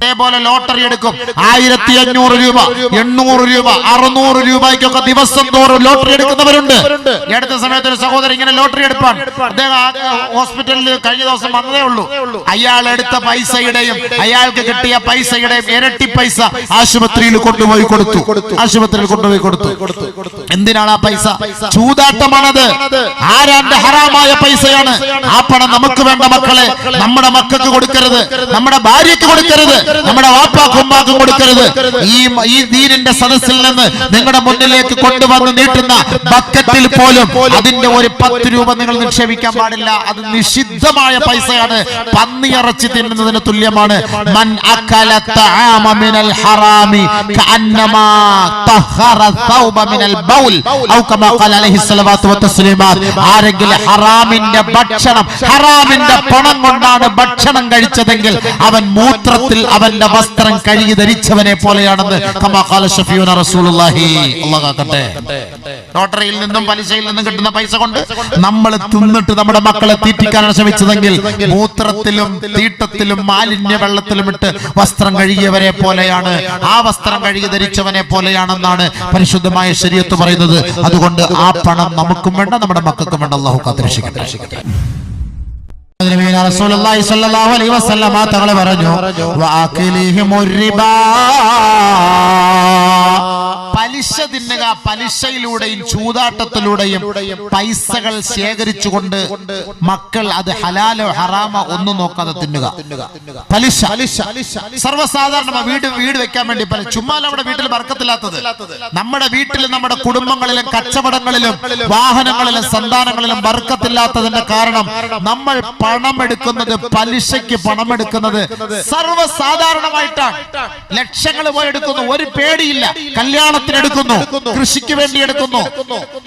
അതേപോലെ ലോട്ടറി എടുക്കും. ആയിരത്തി അഞ്ഞൂറ് രൂപ എണ്ണൂറ് രൂപ അറുന്നൂറ് രൂപയ്ക്കൊക്കെ ദിവസം തോറും ലോട്ടറി എടുക്കുന്നവരുണ്ട്. എടുത്ത സമയത്ത് ഒരു സഹോദരൻ ഇങ്ങനെ ലോട്ടറി എടുപ്പാൻ. അദ്ദേഹം ഹോസ്പിറ്റലിൽ കഴിഞ്ഞ ദിവസം വന്നതേ ഉള്ളൂ. അയാൾ എടുത്ത പൈസയുടെയും അയാൾക്ക് കിട്ടിയ പൈസയുടെയും ഇരട്ടി പൈസ ആശുപത്രിയിൽ കൊണ്ടുപോയി കൊടുത്തു. ആശുപത്രിയിൽ കൊണ്ടുപോയി കൊടുത്തു. എന്തിനാണ് ആ പൈസ? ചൂതാട്ടമാണത്. ആരാന്റെ ഹറാമായ പൈസയാണ്? ആ പണം നമുക്ക് വേണ്ട മക്കളെ. നമ്മുടെ മക്കൾക്ക് കൊടുക്കരുത്. നമ്മുടെ ഭാര്യക്ക് കൊടുക്കരുത്. നമ്മുടെ വാപ്പാക്കും ഉമ്മാക്കും കൊടുക്കരുത്. ഈ ഈ ദീനിന്റെ സദസ്സിൽ നിന്ന് നിങ്ങളുടെ മുന്നിലേക്ക് കൊണ്ടുവന്ന് നീട്ടുന്ന ബക്കറ്റിൽ പോലും അതിന്റെ ഒരു പത്ത് രൂപ നിങ്ങൾ നിക്ഷേപിക്കാൻ പാടില്ല. അത് നിഷിദ്ധമായ പൈസയാണ്. പന്നി ഇറച്ചി തിന്നുന്നതിന് തുല്യമാണ്. മൻ അക്കല മിനൽ ഹറാമി കഅന്നമാ തഹറ തൗബ മിനൽ ബൗൽ. ഔ കമാ ഖാല അലൈഹി സ്വലവാത്തു വതസ്ലീമാത്ത് ആരെങ്കിലും ഹറാമിന്റെ ഭക്ഷണം ഹറാമിന്റെ പണം കൊണ്ടാണ് ഭക്ഷണം കഴിച്ചതെങ്കിൽ അവൻ മൂത്രത്തിൽ അവന്റെ വസ്ത്രം കഴുകി ധരിച്ചവനെ പോലെയാണെന്ന് ലോട്ടറിയിൽ നിന്നും പലിശയിൽ നിന്നും കിട്ടുന്ന പൈസ കൊണ്ട് നമ്മൾ തിന്നിട്ട് നമ്മുടെ മക്കളെ തീറ്റിക്കാനാണ് ശ്രമിച്ചതെങ്കിൽ മൂത്രത്തിലും തീട്ടത്തിലും മാലിന്യ വെള്ളത്തിലും ഇട്ട് വസ്ത്രം കഴുകിയവരെ പോലെയാണ്. ആ വസ്ത്രം കഴുകി ധരിച്ചവനെ പോലെയാണെന്നാണ് പരിശുദ്ധമായ ശരീരത്ത് പറയുന്നത്. അതുകൊണ്ട് ആ പണം നമുക്കും വേണ്ട നമ്മുടെ മക്കൾക്കും വേണ്ട. അള്ളാഹു കാത്തിരക്ഷിക്കട്ടെ റസൂലുള്ളാഹി സ്വല്ലല്ലാഹു അലൈഹി വസല്ലമ തങ്ങൾ പറഞ്ഞു വഅഖിലിഹിമുർ റിബാ. പലിശ തിന്നുക പലിശയിലൂടെയും ചൂതാട്ടത്തിലൂടെയും പൈസകൾ ശേഖരിച്ചുകൊണ്ട് മക്കൾ അത് ഹലാലോ ഹറാമോ ഒന്നും നോക്കാതെ തിന്നുക. പലിശ. സർവസാധാരണ വീട് വീട് വെക്കാൻ വേണ്ടി പല ചുമ്മാ നമ്മുടെ വീട്ടിൽ വർക്കത്തില്ലാത്തത് നമ്മുടെ വീട്ടിലും നമ്മുടെ കുടുംബങ്ങളിലും കച്ചവടങ്ങളിലും വാഹനങ്ങളിലും സന്താനങ്ങളിലും വർക്കത്തില്ലാത്തതിന്റെ കാരണം നമ്മൾ പണം എടുക്കുന്നത് പലിശയ്ക്ക് പണം എടുക്കുന്നത് സർവസാധാരണമായിട്ടാണ്. ലക്ഷങ്ങൾ പോയി എടുക്കുന്നു ഒരു പേടിയില്ല. കല്യാണത്തിന് എടുക്കുന്നു. കൃഷിക്ക് വേണ്ടി എടുക്കുന്നു.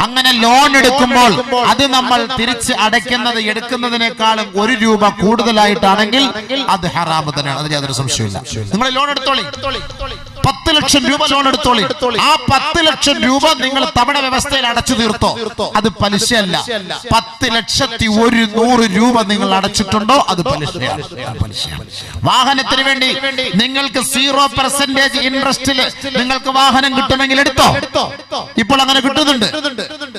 അങ്ങനെ ലോൺ എടുക്കുമ്പോൾ അത് നമ്മൾ തിരിച്ച് അടയ്ക്കുന്നത് എടുക്കുന്നതിനേക്കാളും ഒരു രൂപ കൂടുതലായിട്ടാണെങ്കിൽ അത് ഹറാമ് തന്നെയാണ്. അതിന് യാതൊരു സംശയമില്ല നിങ്ങൾ ലോൺ എടുത്തോളി. പത്ത് ലക്ഷം രൂപ ലോൺ എടുത്തോളി ആ പത്ത് ലക്ഷം രൂപ നിങ്ങൾ തവണ വ്യവസ്ഥയിൽ അടച്ചു തീർത്തോ? അത് പലിശയല്ല. പത്ത് ലക്ഷത്തി ഒരു നൂറ് രൂപ നിങ്ങൾ അടച്ചിട്ടുണ്ടോ? അത് പലിശയാണ്. വാഹനത്തിന് വേണ്ടി നിങ്ങൾക്ക് സീറോ പെർസെന്റേജ് ഇൻട്രസ്റ്റിൽ നിങ്ങൾക്ക് വാഹനം കിട്ടുമെങ്കിൽ എടുത്തോ? ഇപ്പോൾ അങ്ങനെ കിട്ടുന്നുണ്ട്.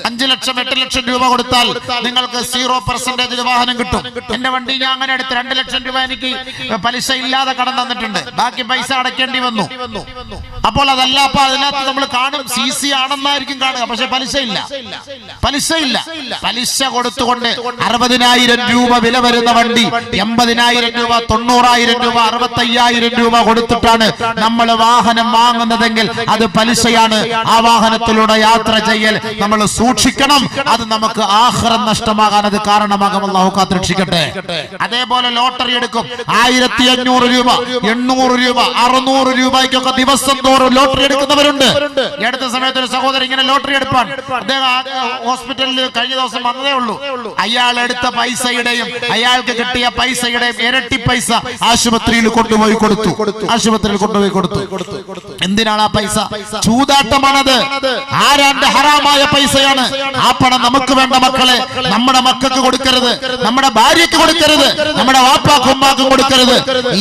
അഞ്ചു ലക്ഷം എട്ട് ലക്ഷം രൂപ കൊടുത്താൽ നിങ്ങൾക്ക് സീറോ പെർസെന്റേജിൽ വാഹനം കിട്ടും. എന്റെ വണ്ടി ഞാൻ അങ്ങനെ എടുത്ത് രണ്ട് ലക്ഷം രൂപ എനിക്ക് പലിശ ഇല്ലാതെ കടം തന്നിട്ടുണ്ട്. ബാക്കി പൈസ അടയ്ക്കേണ്ടി വന്നു. അപ്പോൾ അതല്ല അപ്പൊ അതിനകത്ത് നമ്മൾ കാണും സി സി ആണെന്നായിരിക്കും കാണുക. പക്ഷെ പലിശ ഇല്ല പലിശ കൊടുത്തുകൊണ്ട് അറുപതിനായിരം രൂപ വില വരുന്ന വണ്ടി എൺപതിനായിരം രൂപ തൊണ്ണൂറായിരം രൂപ അറുപത്തയ്യായിരം രൂപ കൊടുത്തിട്ടാണ് നമ്മൾ വാഹനം വാങ്ങുന്നതെങ്കിൽ അത് പലിശയാണ്. ആ വാഹനത്തിലൂടെ യാത്ര ചെയ്യൽ നമ്മൾ സൂക്ഷിക്കണം. അത് നമുക്ക് ആഹ്റം നഷ്ടമാകാൻ അത് കാരണമാകും. കാത്തിരക്ഷിക്കട്ടെ. അതേപോലെ ലോട്ടറി എടുക്കും. ആയിരത്തി അഞ്ഞൂറ് രൂപ എണ്ണൂറ് രൂപ അറുന്നൂറ് രൂപയ്ക്കൊക്കെ ദിവസം തോറും ലോട്ടറി എടുക്കുന്നവരുണ്ട്. ഈ അടുത്ത സമയത്ത് ഒരു സഹോദരൻ ഇങ്ങനെ ലോട്ടറി എടുപ്പാൻ. അദ്ദേഹം ഹോസ്പിറ്റലിൽ കഴിഞ്ഞ ദിവസം വന്നതേ ഉള്ളൂ. അയാൾ എടുത്ത പൈസയുടെയും അയാൾക്ക് കിട്ടിയ പൈസയുടെയും ഇരട്ടി പൈസ ആശുപത്രിയിൽ കൊണ്ടുപോയി കൊടുത്തു. ആശുപത്രിയിൽ കൊണ്ടുപോയി കൊടുത്തു. എന്തിനാണ് ആ പൈസ? ചൂതാട്ടമാണത്. ആരാന്റെ ഹറാമായ പൈസയാണ്. ആ പണം നമുക്ക് വേണ്ട മക്കളെ. നമ്മുടെ മക്കൾക്ക് കൊടുക്കരുത്. നമ്മുടെ ഭാര്യക്ക് കൊടുക്കരുത്. നമ്മുടെ വാപ്പാക്കും ഉമ്മാക്കും കൊടുക്കരുത്.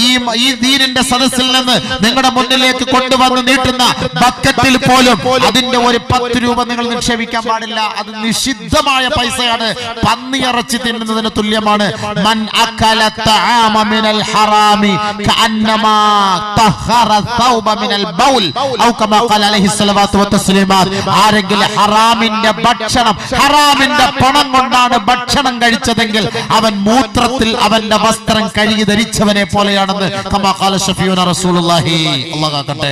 ഈ ഈ ദീനിന്റെ സദസ്സിൽ നിന്ന് നിങ്ങളുടെ മുന്നിലേക്ക് കൊണ്ടുവന്ന് നീട്ടുന്ന ബക്കറ്റിൽ പോലും അതിന്റെ ഒരു പത്ത് രൂപ നിങ്ങൾ നിക്ഷേപിക്കാൻ പാടില്ല. അത് നിഷിദ്ധമായ പൈസയാണ്. പന്നി പന്നിയിറച്ചി തിന്നുന്നതിന് തുല്യമാണ്. മൻ അക്കല തആമ മിനൽ ഹറാമി കഅന്നമാ തഹറ തൗബ മിനൽ ബൗൽ ഔ കമാ ഖാല അലൈഹി സ്വലവാത്തു വതസ്ലീമാത്ത് ആരെങ്കിലും ഹറാമിന്റെ ഭക്ഷണം ഹറാമിന്റെ പണം കൊണ്ടാണ് ഭക്ഷണം കഴിച്ചതെങ്കിൽ അവൻ മൂത്രത്തിൽ അവന്റെ വസ്ത്രം കഴുകി ധരിച്ചവനെ പോലെയാണെന്ന് കമാ ഖാല ഷഫീഉന റസൂലുള്ളാഹി അല്ലാഹു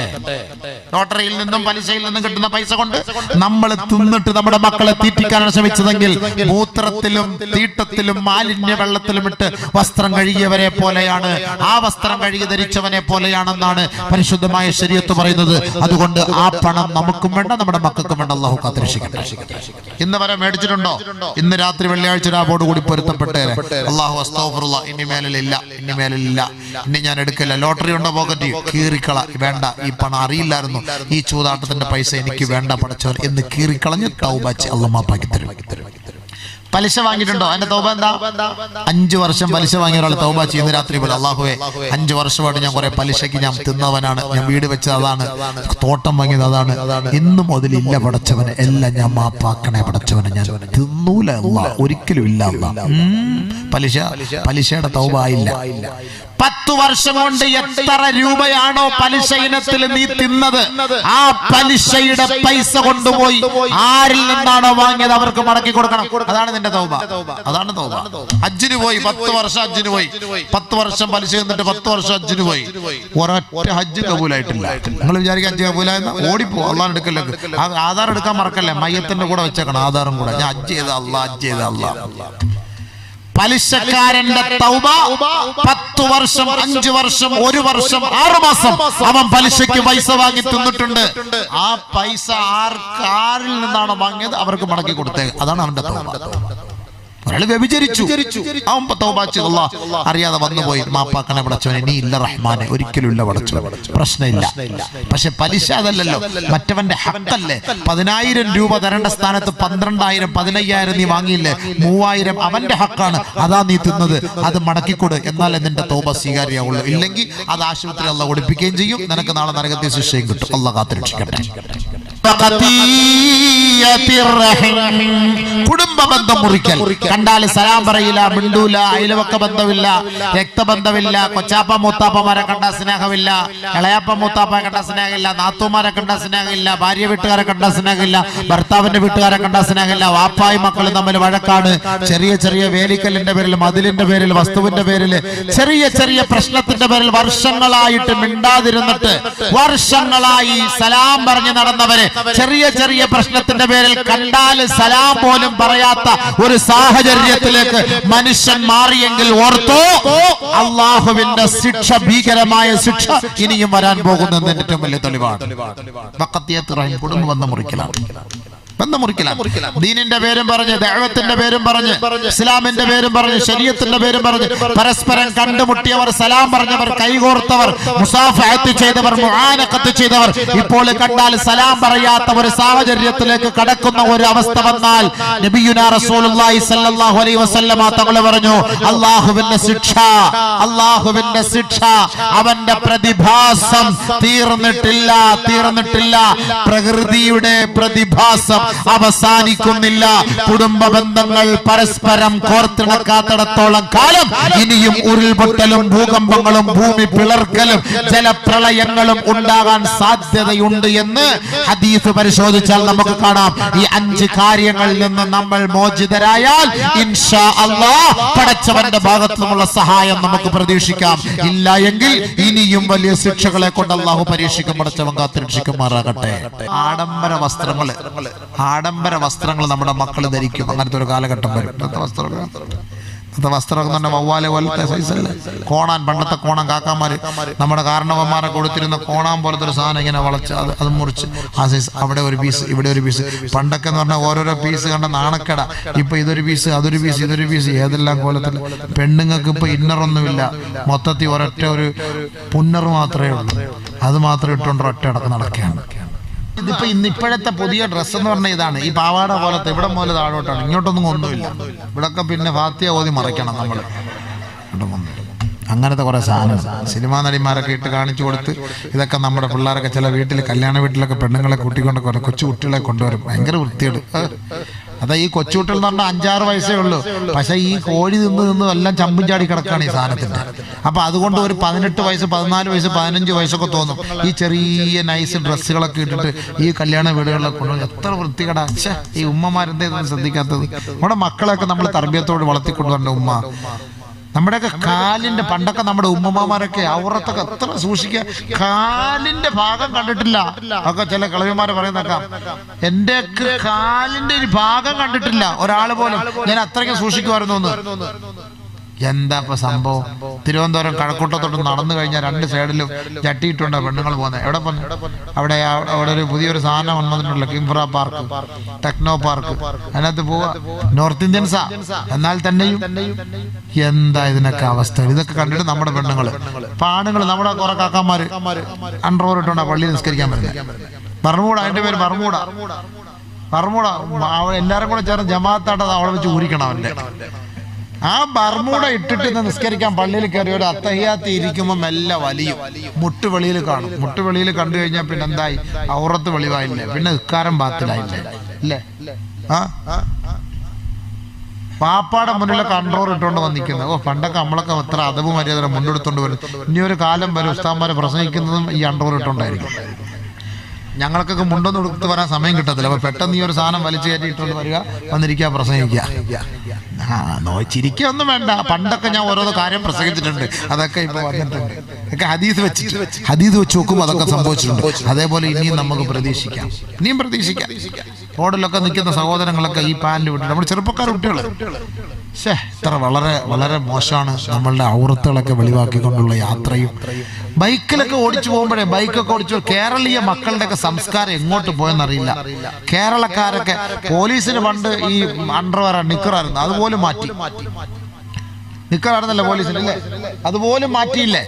ലോട്ടറിയിൽ നിന്നും പലിശയിൽ നിന്നും കിട്ടുന്ന പൈസ കൊണ്ട് നമ്മൾ തിന്നിട്ട് നമ്മുടെ മക്കളെ തീറ്റിക്കാനാണ് ശ്രമിച്ചതെങ്കിൽ മൂത്രത്തിലും തീട്ടത്തിലും മാലിന്യ വെള്ളത്തിലും ഇട്ട് വസ്ത്രം കഴുകിയവരെ പോലെയാണ്. ആ വസ്ത്രം കഴുകി ധരിച്ചവനെ പോലെയാണെന്നാണ് പരിശുദ്ധമായ ശരീരത്ത് പറയുന്നത്. അതുകൊണ്ട് ആ പണം നമുക്കും വേണ്ട നമ്മുടെ മക്കൾക്കും വേണ്ട. അള്ളാഹു കാത്തിരക്ഷിക്കട്ടെ. ഇന്ന് വരെ മേടിച്ചിട്ടുണ്ടോ? ഇന്ന് രാത്രി വെള്ളിയാഴ്ച രാവോട് കൂടി പൊരുത്തപ്പെട്ടേരെ അള്ളാഹു അസ്തോഫറുള്ള ഇനി മേലില്ല ഇനി മേലില്ല ഇനി ഞാൻ എടുക്കില്ല. ലോട്ടറി ഉണ്ടോ പോക്കറ്റ് കീറിക്കള വേണ്ട. ഈ പണം അറിയില്ലായിരുന്നു. ഈ ചൂതാട്ടത്തിന്റെ പൈസ എനിക്ക് വേണ്ട പടച്ചവർ എന്ന് കീറിക്കളഞ്ഞ് തൗബാച്ച് അള്ളമാപ്പാക്കി തരും. പലിശ വാങ്ങിയിട്ടുണ്ടോ? അതിന്റെ തൗബ എന്താ? അഞ്ചു വർഷം പലിശ വാങ്ങിയ ഒരാൾ തൗബ ചെയ്യുന്ന രാത്രി പോലെ അള്ളാഹുവെ അഞ്ചു വർഷമായിട്ട് ഞാൻ കുറെ പലിശയ്ക്ക് ഞാൻ തിന്നവനാണ്. ഞാൻ വീട് വെച്ചത് അതാണ്. തോട്ടം വാങ്ങിയത് അതാണ്. ഇന്നും മുതലില്ല പടച്ചവന്. എല്ലാം ഞാൻ മാപ്പാക്കണേ പടച്ചവനെ. ഞാൻ തിന്നൂല ഒരിക്കലും ഇല്ല പലിശ പലിശയുടെ തൗബ ആയില്ല. പത്തു വർഷം കൊണ്ട് എത്ര രൂപയാണോ പലിശ ഇനത്തിൽ നീ തിന്നത്? ആ പലിശയുടെ പൈസ കൊണ്ടുപോയി ആരിൽ നിന്നാണോ വാങ്ങിയത് അവർക്ക് മടക്കി കൊടുക്കണം? അതാണ് നിന്റെ തൗബ. അതാണ് തൗബ. ഹജ്ജിന് പോയി പത്ത് വർഷം ഹജ്ജിന് പോയി. പത്ത് വർഷം പലിശ എന്നിട്ട് പത്ത് വർഷം ഹജ്ജിന് പോയി. ഒരൊറ്റ ഹജ്ജ് കബൂലായിട്ടില്ല. നിങ്ങൾ വിചാരിക്കുക ഹജ്ജ് കബൂലായെന്ന്? ഓടിപ്പോ അള്ളാൻ എടുക്കലേക്ക് ആധാർ എടുക്കാൻ മറക്കല്ലേ? മയ്യത്തിന്റെ കൂടെ വെച്ചേക്കണം. ആധാറും കൂടെ. ഞാൻ ഹജ്ജ് ചെയ്ത അള്ളാ ഹജ്ജ് ചെയ്ത അള്ളാ പലിശക്കാരന്റെ തൗബ പത്ത് വർഷം അഞ്ചു വർഷം ഒരു വർഷം ആറു മാസം അവൻ പലിശയ്ക്ക് പൈസ വാങ്ങി തിന്നിട്ടുണ്ട്. ആ പൈസ ആർക്ക് ആരിൽ നിന്നാണ് വാങ്ങിയത്? അവർക്ക് മടക്കി കൊടുത്തേ. അതാണ് അവന്റെ തൗബ. ഒരാൾ വ്യഭിചരിച്ചു. അവൻ തൗബ ചെയ്തു, അറിയാതെ വന്നുപോയി. മാപ്പാക്കണെ പടച്ചവനെ നീ ഇല്ല റഹ്മാനെ ഒരിക്കലും ഇല്ല പടച്ചു പ്രശ്നമില്ല. പക്ഷെ പലിശ അതല്ലല്ലോ. മറ്റവന്റെ ഹക്കല്ലേ? പതിനായിരം രൂപ തരേണ്ട സ്ഥാനത്ത് പന്ത്രണ്ടായിരം പതിനയ്യായിരം നീ വാങ്ങിയില്ലേ? മൂവായിരം അവന്റെ ഹക്കാണ്. അതാ നീ തിന്നത്. അത് മടക്കിക്കൊട്. എന്നാലേ നിന്റെ തോപ സ്വീകാര്യമാവുള്ളൂ. ഇല്ലെങ്കിൽ അത് ആശുപത്രി അല്ല ഓടിപ്പിക്കുകയും ചെയ്യും. നിനക്ക് നാളെ നരകത്തെ ശിക്ഷയും കിട്ടും. അല്ല കാത്തിരക്ഷിക്കട്ടെ. കുടുംബ ബന്ധം മുറിക്കൽ കണ്ടാൽ സലാം പറയില്ല മിണ്ടൂല അയലവക്ക ബന്ധമില്ല രക്തബന്ധമില്ല കൊച്ചാപ്പ മൂത്താപ്പമാരെ കണ്ട സ്നേഹമില്ല ഇളയാപ്പ മൂത്താപ്പ കണ്ട സ്നേഹമില്ല നാത്തുമാരെ കണ്ട സ്നേഹമില്ല ഭാര്യ വീട്ടുകാരെ കണ്ട സ്നേഹമില്ല ഭർത്താവിന്റെ വീട്ടുകാരെ കണ്ട സ്നേഹമില്ല വാപ്പായി മക്കളും തമ്മിൽ വഴക്കാണ് ചെറിയ ചെറിയ വേലിക്കല്ലിന്റെ പേരിൽ മതിലിന്റെ പേരിൽ വസ്തുവിന്റെ പേരിൽ ചെറിയ ചെറിയ പ്രശ്നത്തിന്റെ പേരിൽ വർഷങ്ങളായിട്ട് മിണ്ടാതിരുന്നിട്ട് വർഷങ്ങളായി സലാം പറഞ്ഞു നടന്നവര് ചെറിയ ചെറിയ പ്രശ്നത്തിന്റെ പേരിൽ കണ്ടാൽ സലാം പോലും പറയാത്ത ഒരു സാഹചര്യത്തിലേക്ക് മനുഷ്യൻ മാറിയെങ്കിൽ ഓർത്തോ അള്ളാഹുവിന്റെ ശിക്ഷ ഭീകരമായ ശിക്ഷ ഇനിയും വരാൻ പോകുന്നതിന്റെ ഏറ്റവും വലിയ തെളിവാണ്. കുടുംബം വന്ന മുറിക്കലാണ്. ദീനിന്റെ പേരും പറഞ്ഞ് ദൈവത്തിന്റെ പേരും പറഞ്ഞ് ഇസ്ലാമിന്റെ പേരും പറഞ്ഞ് ശരീരത്തിന്റെ പേരും പറഞ്ഞ് പരസ്പരം കണ്ടുമുട്ടിയവർ സലാം പറഞ്ഞവർ കൈകോർത്തവർ മുസാഫത്ത് ചെയ്തവർ മുആനഖത്ത് ചെയ്തവർ ഇപ്പോൾ കണ്ടാൽ സലാം പറയാത്ത ഒരു സാഹചര്യത്തിലേക്ക് കടക്കുന്ന ഒരു അവസ്ഥ വന്നാൽ നബിയുനാ റസൂലുള്ളാഹി സ്വല്ലല്ലാഹു അലൈഹി വസല്ലമ തങ്ങൾ പറഞ്ഞു അള്ളാഹുവിന്റെ ശിക്ഷ അള്ളാഹുവിന്റെ ശിക്ഷ അവന്റെ പ്രതിഭാസം തീർന്നിട്ടില്ല തീർന്നിട്ടില്ല പ്രകൃതിയുടെ പ്രതിഭാസം അവസാനിക്കുന്നില്ല. കുടുംബ ബന്ധങ്ങൾ പരസ്പരം കോർത്തിണക്കാത്തിടത്തോളം കാലം ഇനിയും ഉരുൾപൊട്ടലും ഭൂകമ്പങ്ങളും ഭൂമി പിളർക്കലും ജലപ്രളയങ്ങളും ഉണ്ടാകാൻ സാധ്യതയുണ്ട് എന്ന് ഹദീസ് പരിശോധിച്ചാൽ നമുക്ക് കാണാം. ഈ അഞ്ച് കാര്യങ്ങളിൽ നിന്ന് നമ്മൾ മോചിതരായാൽ ഇൻഷാ അള്ളാ പടച്ചവന്റെ ഭാഗത്തു നിന്നുള്ള സഹായം നമുക്ക് പ്രതീക്ഷിക്കാം. ഇല്ല എങ്കിൽ ഇനിയും വലിയ ശിക്ഷകളെ കൊണ്ട് അള്ളാഹു പരീക്ഷിക്കും പടച്ചവൻ കാത്തിരക്ഷിക്കുമാറാകട്ടെ. ആഡംബര വസ്ത്രങ്ങൾ. ആഡംബര വസ്ത്രങ്ങൾ നമ്മുടെ മക്കൾ ധരിക്കും അങ്ങനത്തെ ഒരു കാലഘട്ടം വരും. ഇന്നത്തെ വസ്ത്രങ്ങൾ ഇന്നത്തെ വസ്ത്രമൊക്കെ തന്നെ വവ്വാലെ പോലത്തെ സൈസല്ലേ കോണാൻ പണ്ടത്തെ കോണം കാക്കാമാർ നമ്മുടെ കാരണവന്മാരെ കൊടുത്തിരുന്ന കോണാൻ പോലത്തെ ഒരു സാധനം ഇങ്ങനെ വളച്ച് അത് അത് മുറിച്ച് ആ സൈസ് അവിടെ ഒരു പീസ് ഇവിടെ ഒരു പീസ് പണ്ടൊക്കെ എന്ന് പറഞ്ഞാൽ ഓരോരോ പീസ് കണ്ട നാണക്കട. ഇപ്പം ഇതൊരു പീസ് അതൊരു പീസ് ഇതൊരു പീസ് ഏതെല്ലാം കോലത്തിൽ പെണ്ണുങ്ങൾക്ക് ഇപ്പം ഇന്നറൊന്നുമില്ല മൊത്തത്തിൽ ഒരൊറ്റ ഒരു പുന്നർ മാത്രമേ ഉള്ളൂ. അത് മാത്രം ഇട്ടുകൊണ്ട് ഒറ്റ അടക്കം നടക്കുകയാണ്. ഇതിപ്പോ ഇന്ന് ഇപ്പോഴത്തെ പുതിയ ഡ്രസ്സ് എന്ന് പറഞ്ഞ ഇതാണ്. ഈ പാവാട പോലത്തെ ഇവിടെ പോലെ താഴോട്ടാണ്. ഇങ്ങോട്ടൊന്നും ഒന്നുമില്ല ഇവിടൊക്കെ പിന്നെ ഫാത്തിയ ഓതി മറയ്ക്കണം നമ്മൾ അങ്ങനത്തെ കുറേ സാധനം സിനിമാ നടിമാരൊക്കെ ഇട്ട് കാണിച്ചു കൊടുത്ത് ഇതൊക്കെ നമ്മുടെ പിള്ളേരൊക്കെ ചില വീട്ടിൽ കല്യാണ വീട്ടിലൊക്കെ പെണ്ണുങ്ങളെ കൂട്ടിക്കൊണ്ട് കൊച്ചു കുട്ടികളെ കൊണ്ടുവരും. ഭയങ്കര വൃത്തിയോട് അതാ ഈ കൊച്ചുകുട്ടികൾ എന്ന് പറഞ്ഞാൽ അഞ്ചാറ് വയസ്സേ ഉള്ളൂ. പക്ഷെ ഈ കോഴി നിന്ന് നിന്ന് എല്ലാം ചമ്പും ചാടി കിടക്കുകയാണ് ഈ സാധനത്തിന്റെ അപ്പൊ അതുകൊണ്ട് ഒരു പതിനെട്ട് വയസ്സ് പതിനാല് വയസ്സ് പതിനഞ്ച് വയസ്സൊക്കെ തോന്നും. ഈ ചെറിയ നൈസ് ഡ്രസ്സുകളൊക്കെ ഇട്ടിട്ട് ഈ കല്യാണ വീടുകളിലൊക്കെ കൊണ്ടുപോയി എത്ര വൃത്തികടാ. ഈ ഉമ്മമാരെന്തേ ശ്രദ്ധിക്കാത്തത്? നമ്മുടെ മക്കളെയൊക്കെ നമ്മൾ തർബീയത്തോട് വളർത്തിക്കൊണ്ടുവരേണ്ട ഉമ്മ. നമ്മുടെയൊക്കെ കാലിന്റെ പണ്ടൊക്കെ നമ്മുടെ ഉമ്മമാരൊക്കെ ഔറത്തൊക്കെ എത്ര സൂക്ഷിക്കുക കാലിന്റെ ഭാഗം കണ്ടിട്ടില്ല. ഒക്കെ ചില കളവിമാര് പറയുന്നേക്കാം എന്റെ കാലിന്റെ ഒരു ഭാഗം കണ്ടിട്ടില്ല. ഒരാൾ പോലും. ഞാൻ അത്രയ്ക്ക് സൂക്ഷിക്കുമായിരുന്നു എന്താ ഇപ്പൊ സംഭവം? തിരുവനന്തപുരം കഴക്കൂട്ടത്തോട്ട് നടന്നു കഴിഞ്ഞാൽ രണ്ട് സൈഡിലും ചട്ടിയിട്ടുണ്ട് പെണ്ണുങ്ങൾ പോകുന്നത്. എവിടെ പോന്നെ? അവിടെ അവിടെ ഒരു പുതിയൊരു സാധനം വന്നതിനുള്ള കിംഫ്ര പാർക്ക്. Techno park. അതിനകത്ത് പോവാ. നോർത്ത് ഇന്ത്യൻസാ എന്നാൽ തന്നെയും എന്താ ഇതിനൊക്കെ അവസ്ഥ? ഇതൊക്കെ കണ്ടിട്ട് നമ്മുടെ പെണ്ണുങ്ങൾ. ഇപ്പൊ ആണുങ്ങൾ നമ്മുടെ കുറെ കാക്കാമാര് അണ്ടർവോർ ഇട്ടുണ്ടാ പള്ളിയിൽ നിസ്കരിക്കാൻ പറ്റില്ല ബർമൂട അതിന്റെ പേര് ബർമൂട ബർമൂട എല്ലാവരും എല്ലാരും കൂടെ ചേർന്ന് ജമാഅത്തായിട്ട് അത് അവളെ വെച്ച് ഊരിക്കണം അവന്റെ. ആ ബർമൂട ഇട്ടിട്ട് നിസ്കരിക്കാൻ പള്ളിയിൽ കയറി ഒരു അത്തഹ്യാത്തി ഇരിക്കുമ്പോൾ മെല്ലെ വലിയും. മുട്ടുവെളിയിൽ കാണും. മുട്ടുവെളിയിൽ കണ്ടു കഴിഞ്ഞാൽ പിന്നെ എന്തായി? ഔറത്ത് വെളിവായില്ലേ? പിന്നെ ഇക്കാരം ബാത്തിലായില്ലേ അല്ലേ ആ? പാപ്പാടെ മുന്നിലെ കൺട്രോൾ ഇട്ടുകൊണ്ട് വന്നിരിക്കുന്നത് ഓ പണ്ടൊക്കെ നമ്മളൊക്കെ എത്ര അതവ് മര്യാദ മുന്നെടുത്തോണ്ട് വരും. ഇനിയൊരു കാലം വരെ ഉസ്താന്മാരെ പ്രസംഗിക്കുന്നതും ഈ അണ്ടോർ ഇട്ടുകൊണ്ടായിരിക്കും ഞങ്ങൾക്കൊക്കെ മുണ്ടൊന്നും കൊടുത്ത് വരാൻ സമയം കിട്ടത്തില്ല. അപ്പൊ പെട്ടെന്ന് ഈ ഒരു സാധനം വലിച്ചു കയറ്റിയിട്ടുണ്ട് വരിക വന്നിരിക്കുക പ്രസംഗിക്കുക. ആ വേണ്ട. പണ്ടൊക്കെ ഞാൻ ഓരോ കാര്യം പ്രസംഗിച്ചിട്ടുണ്ട്. അതൊക്കെ ഇപ്പൊ വന്നിട്ടുണ്ട്. ഒക്കെ ഹദീസ് വെച്ച്. ഹദീസ് വെച്ച് നോക്കുമ്പോൾ അതൊക്കെ സംഭവിച്ചിട്ടുണ്ട്. അതേപോലെ ഇനിയും നമുക്ക് പ്രതീക്ഷിക്കാം. ഇനിയും പ്രതീക്ഷിക്കാം. റോഡിലൊക്കെ നിൽക്കുന്ന സഹോദരങ്ങളൊക്കെ ഈ പാന്റ് വിട്ടിട്ട് നമ്മുടെ ചെറുപ്പക്കാർ കുട്ടികൾ ഇത്ര വളരെ വളരെ മോശമാണ് നമ്മളുടെ ഔറത്തുകളൊക്കെ വെളിവാക്കിക്കൊണ്ടുള്ള യാത്രയും. ബൈക്കിലൊക്കെ ഓടിച്ചു പോകുമ്പോഴേ ബൈക്കൊക്കെ ഓടിച്ചു കേരളീയ മക്കളുടെ ഒക്കെ സംസ്കാരം എങ്ങോട്ട് പോയെന്നറിയില്ല. കേരളക്കാരൊക്കെ പോലീസിന് പണ്ട് ഈ അണ്ടർവെയർ നിക്കറായിരുന്നു അതുപോലും മാറ്റി. നിക്കറായിരുന്നല്ലോ പോലീസിന് അല്ലേ? അതുപോലും മാറ്റിയില്ലേ?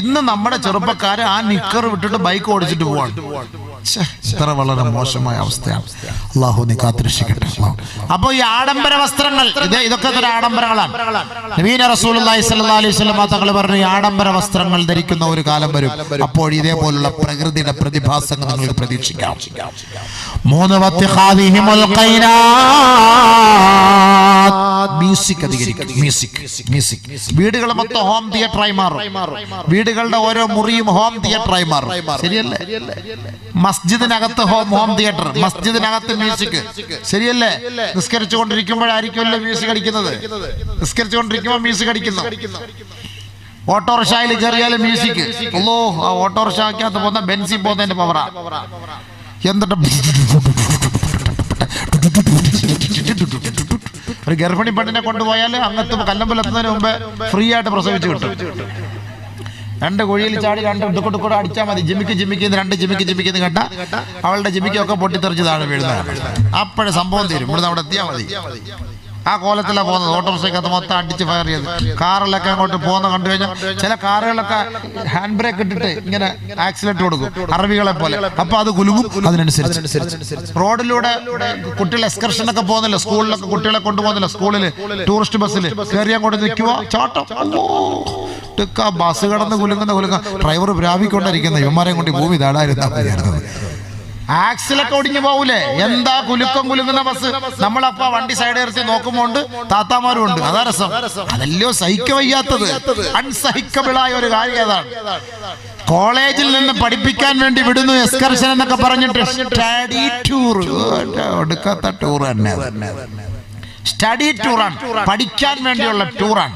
ഇന്ന് നമ്മുടെ ചെറുപ്പക്കാര് ആ നിക്കർ വിട്ടിട്ട് ബൈക്ക് ഓടിച്ചിട്ട് പോവാണ്. ഇത്ര വളരെ മോശമായ അവസ്ഥയാണ്. അള്ളാഹു നീ കാത്തിരക്ഷിക്കട്ടെ. അല്ലാഹു. അപ്പൊ ഈ ആഡംബര വസ്ത്രങ്ങൾ ഇത് ഇതൊക്കെ ഒരു ആഡംബരങ്ങളാണ്. നബീന സ്വല്ലല്ലാഹു അലൈഹി വസല്ലം തങ്ങൾ പറഞ്ഞു ഈ ആഡംബര വസ്ത്രങ്ങൾ ധരിക്കുന്ന ഒരു കാലം വരും. അപ്പോൾ ഇതേപോലുള്ള പ്രകൃതിയുടെ പ്രതിഭാസങ്ങൾ നിങ്ങൾക്ക് പ്രതീക്ഷിക്കാം. മൂന്ന് മ്യൂസിക് അധികരിക്കും. മ്യൂസിക് മ്യൂസിക് വീടുകൾ മൊത്തം ഹോം തിയേറ്ററായി മാറും. വീടുകളുടെ ഓരോ മുറിയും ഹോം തിയേറ്ററായി മാറും. ശരിയല്ലേ? മസ്ജിദിനകത്ത് ഹോം ഹോം തിയേറ്റർ മസ്ജിദിനകത്ത് മ്യൂസിക് ശരിയല്ലേ? നിസ്കരിച്ചു കൊണ്ടിരിക്കുമ്പോഴായിരിക്കുമല്ലോ മ്യൂസിക് അടിക്കുന്നത്? നിസ്കരിച്ചു കൊണ്ടിരിക്കുമ്പോൾ മ്യൂസിക് അടിക്കുന്നു. ഓട്ടോറിക്ഷയിൽ കയറിയാലും മ്യൂസിക് അല്ലോ ആ ഓട്ടോറിക്ഷക്കകത്ത് പോകുന്ന ബെൻസി പോകുന്നതിന്റെ പവറാ. എന്നിട്ട് ഒരു ഗർഭിണി പെണ്ണിനെ കൊണ്ടുപോയാൽ അങ്ങത്ത് കല്ലമ്പലെത്തുന്നതിന് മുമ്പ് ഫ്രീ ആയിട്ട് പ്രസവിച്ചു കിട്ടും. രണ്ട് കുഴിയിൽ ചാടി രണ്ട് ഇടുക്കൂടെ കൂടെ അടിച്ചാൽ മതി. ജിമിക്ക് ജിമിക്കുന്ന രണ്ട് ജിമിക്ക് ജിമിക്കുന്ന കണ്ട അവളുടെ ജിമിക്കൊക്കെ പൊട്ടിത്തെറിച്ച് താഴെ വീഴുന്നതാണ്. അപ്പോഴേ സംഭവം തീരും. ഇവിടുന്ന് അവിടെ എത്തിയാൽ മതി. ആ കോലത്തിലാണ് പോകുന്നത്. ഓട്ടോറിക്ഷയ്ക്കകത്ത് മൊത്തം അടിച്ച് ഫയർ ചെയ്ത്. കാറിലൊക്കെ അങ്ങോട്ട് പോകുന്ന കണ്ടു കഴിഞ്ഞാൽ ചില കാറുകളൊക്കെ ഹാൻഡ് ബ്രേക്ക് ഇട്ടിട്ട് ഇങ്ങനെ ആക്സിലേറ്റ് കൊടുക്കും. അറബികളെ പോലെ. അപ്പൊ അത് കുലുങ്ങും. അതിനനുസരിച്ച്. റോഡിലൂടെ കുട്ടികൾ എക്സ്കർഷൻ ഒക്കെ പോകുന്നില്ല. സ്കൂളിലൊക്കെ കുട്ടികളെ കൊണ്ടുപോകുന്നില്ല. സ്കൂളിൽ ടൂറിസ്റ്റ് ബസ്സിൽ കയറി അങ്ങോട്ട് നിൽക്കുവോ? ചാട്ടം. ബസ് കടന്ന് കുലുങ്ങുന്ന കുലുങ്ങ ഡ്രൈവർ പ്രാപിക്കൊണ്ടിരിക്കുന്ന ഇവന്മാരെയും കൊണ്ട് ഭൂമി താടായിരുന്നാ ആക്സിലൊക്കെ ഒടിഞ്ഞു പോകൂലേ എന്താ കുലുക്കം കുലുങ്ങുന്ന ബസ്? നമ്മളപ്പ വണ്ടി സൈഡ് ഇറച്ചി നോക്കുമ്പോണ്ട് താത്താമാരും ഉണ്ട്. അതാ രസം. അതല്ലോ സഹിക്ക വയ്യാത്തത്. അൺസഹിക്കബിളായ ഒരു കാര്യം കോളേജിൽ നിന്ന് പഠിപ്പിക്കാൻ വേണ്ടി വിടുന്നു എസ്കർഷൻ എന്നൊക്കെ പറഞ്ഞിട്ട് സ്റ്റഡി ടൂർ എടുക്കാത്ത ടൂർ തന്നെ സ്റ്റഡി ടൂറാണ് പഠിക്കാൻ വേണ്ടിയുള്ള ടൂറാണ്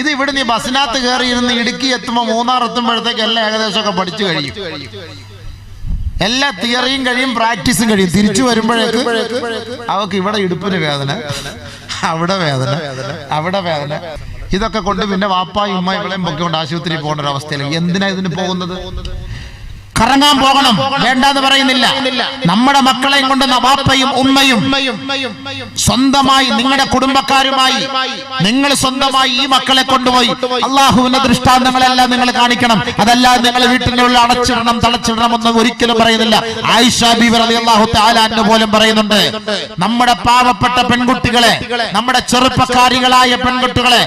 ഇത് ഇവിടുന്ന് ഈ ബസ്സിനകത്ത് കയറി ഇരുന്ന് ഇടുക്കി എത്തുമ്പോൾ മൂന്നാർ എത്തുമ്പോഴത്തേക്ക് എല്ലാം ഏകദേശമൊക്കെ പഠിച്ചു കഴിയും. എല്ലാ തിയറിയും കഴിയും പ്രാക്ടീസും കഴിയും. തിരിച്ചു വരുമ്പോഴേക്ക് അവക്ക് ഇവിടെ ഇടുപ്പിന് വേദന അവിടെ വേദന അവിടെ വേദന. ഇതൊക്കെ കൊണ്ട് പിന്നെ വാപ്പായും ഉമ്മ ഇവളെയും കൊണ്ട് ആശുപത്രിയിൽ പോകേണ്ട ഒരു അവസ്ഥയിലേക്ക് എന്തിനാ ഇതിന് പോകുന്നത്? കറങ്ങാൻ പോകണം. വേണ്ടെന്ന് പറയുന്നില്ല. നമ്മുടെ മക്കളെയും കൊണ്ട് നവാപ്പയും ഉമ്മയും സ്വന്തമായി നിങ്ങളുടെ കുടുംബക്കാരുമായി നിങ്ങൾ സ്വന്തമായി ഈ മക്കളെ കൊണ്ടുപോയി. അള്ളാഹുവിന്റെ ദൃഷ്ടാന്തങ്ങളെല്ലാം നിങ്ങൾ കാണിക്കണം. അതല്ലാതെ നിങ്ങൾ വീട്ടിന്റെ ഉള്ളിൽ അടച്ചിടണം തളച്ചിടണം എന്ന് ഒരിക്കലും പറയുന്നില്ല. ആയിഷ ബീവർ അലി അള്ളാഹു താലാന്ന് പോലും പറയുന്നുണ്ട്. നമ്മുടെ പാവപ്പെട്ട പെൺകുട്ടികളെ നമ്മുടെ ചെറുപ്പക്കാരികളായ പെൺകുട്ടികളെ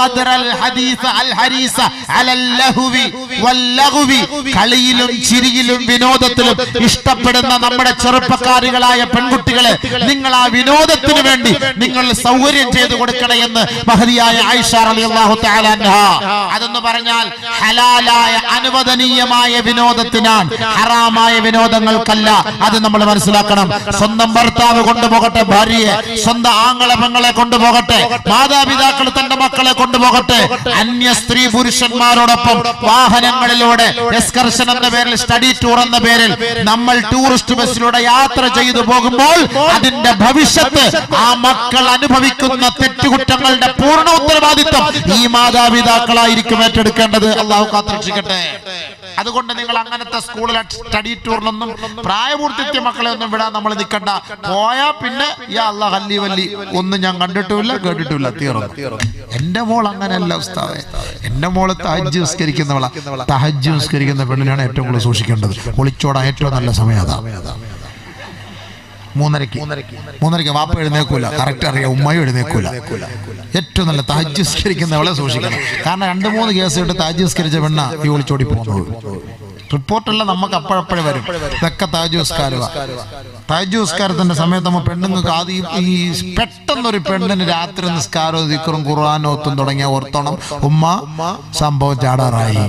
ഖദ്റൽ ഹദീസ അൽ ഹരീസ അലൽ ലഹുവി വൽ ലഹുവി കളിയിലും ചിരിയിലും വിനോദത്തിലും ഇഷ്ടപ്പെടുന്ന നമ്മുടെ ചെറുപ്പക്കാരികളായ പെൺകുട്ടികളെ നിങ്ങൾ ആ വിനോദത്തിന് വേണ്ടി നിങ്ങൾ സൗകര്യം ചെയ്തു കൊടുക്കണേ എന്ന് മഹതിയായ ആയിഷ അതെന്ന് പറഞ്ഞാൽ ഹലാലായ അനുവദനീയമായ വിനോദത്തിനാണ്. ഹറാമായ വിനോദങ്ങൾക്കല്ല അത് നമ്മൾ മനസ്സിലാക്കണം. സ്വന്തം ഭർത്താവ് കൊണ്ടുപോകട്ടെ ഭാര്യയെ. സ്വന്തം ആങ്ങളെ പെങ്ങളെ കൊണ്ടുപോകട്ടെ. മാതാപിതാക്കൾ തന്റെ മക്കളെ കൊണ്ടുപോകട്ടെ. അന്യ സ്ത്രീ പുരുഷന്മാരോടൊപ്പം വാഹനങ്ങളിലൂടെ എക്സ്കർഷൻ എന്ന പേരിൽ സ്റ്റഡി ടൂർ എന്ന പേരിൽ നമ്മൾ ടൂറിസ്റ്റ് ബസ്സിലൂടെ യാത്ര ചെയ്തു പോകുമ്പോൾ അതിന്റെ ഭവിഷ്യത്ത് ആ മക്കൾ അനുഭവിക്കുന്ന തെറ്റുകുറ്റങ്ങളുടെ പൂർണ ഉത്തരവാദിത്വം ഈ മാതാപിതാക്കളായിരിക്കും ഏറ്റെടുക്കേണ്ടത്. അള്ളാഹു കാത്തിരക്ഷിക്കട്ടെ. അതുകൊണ്ട് നിങ്ങൾ അങ്ങനത്തെ സ്കൂളിലെ സ്റ്റഡി ടൂറിനൊന്നും പ്രായപൂർത്തിത്യ മക്കളെ ഒന്നും വിടാൻ നമ്മൾ നിൽക്കണ്ട. പോയാ പിന്നെ യാ അല്ലാ വല്ലി. ഒന്നും ഞാൻ കണ്ടിട്ടുമില്ല കേട്ടിട്ടുമില്ല തീർന്നു. എന്റെ മോൾ അങ്ങനെയല്ല ഉസ്താവേ എന്റെ മോൾ തഹജ് നിസ്കരിക്കുന്നവളാ. തഹജ് നിസ്കരിക്കുന്ന പെണ്ണിനാണ് ഏറ്റവും കൂടുതൽ സൂക്ഷിക്കേണ്ടത്. ഒളിച്ചോടാൻ ഏറ്റവും നല്ല സമയം അതാ. മൂന്നരക്ക് മൂന്നരക്ക് വാപ്പ എഴുന്നേക്കൂല. കറക്റ്റ് അറിയാം. ഉമ്മയും എഴുന്നേക്കൂല. ഏറ്റവും നല്ല താജ്യസ്കരിക്കുന്നവളെ സൂക്ഷിക്കണം. കാരണം രണ്ട് മൂന്ന് കേസ് ഇട്ട് താജ്യസ്കരിച്ച പെണ്ണ ഈ ഒളിച്ചോടി പോകുന്നത് റിപ്പോർട്ടുള്ള നമുക്ക് അപ്പോഴപ്പോഴേ വരും. ഇതൊക്കെ താജുസ്കാരമാണ് താജുസ്കാരത്തിന്റെ സമയത്ത് നമ്മൾ പെണ്ണുങ്ങൾക്ക് ആദ്യം ഈ പെട്ടെന്നൊരു പെണ്ണിന് രാത്രി നിസ്കാരവും ദിക്കറും ഖുർആാനും തുടങ്ങിയ ഓർത്തോണം. ഉമ്മ സംഭവം ചാടാറായി.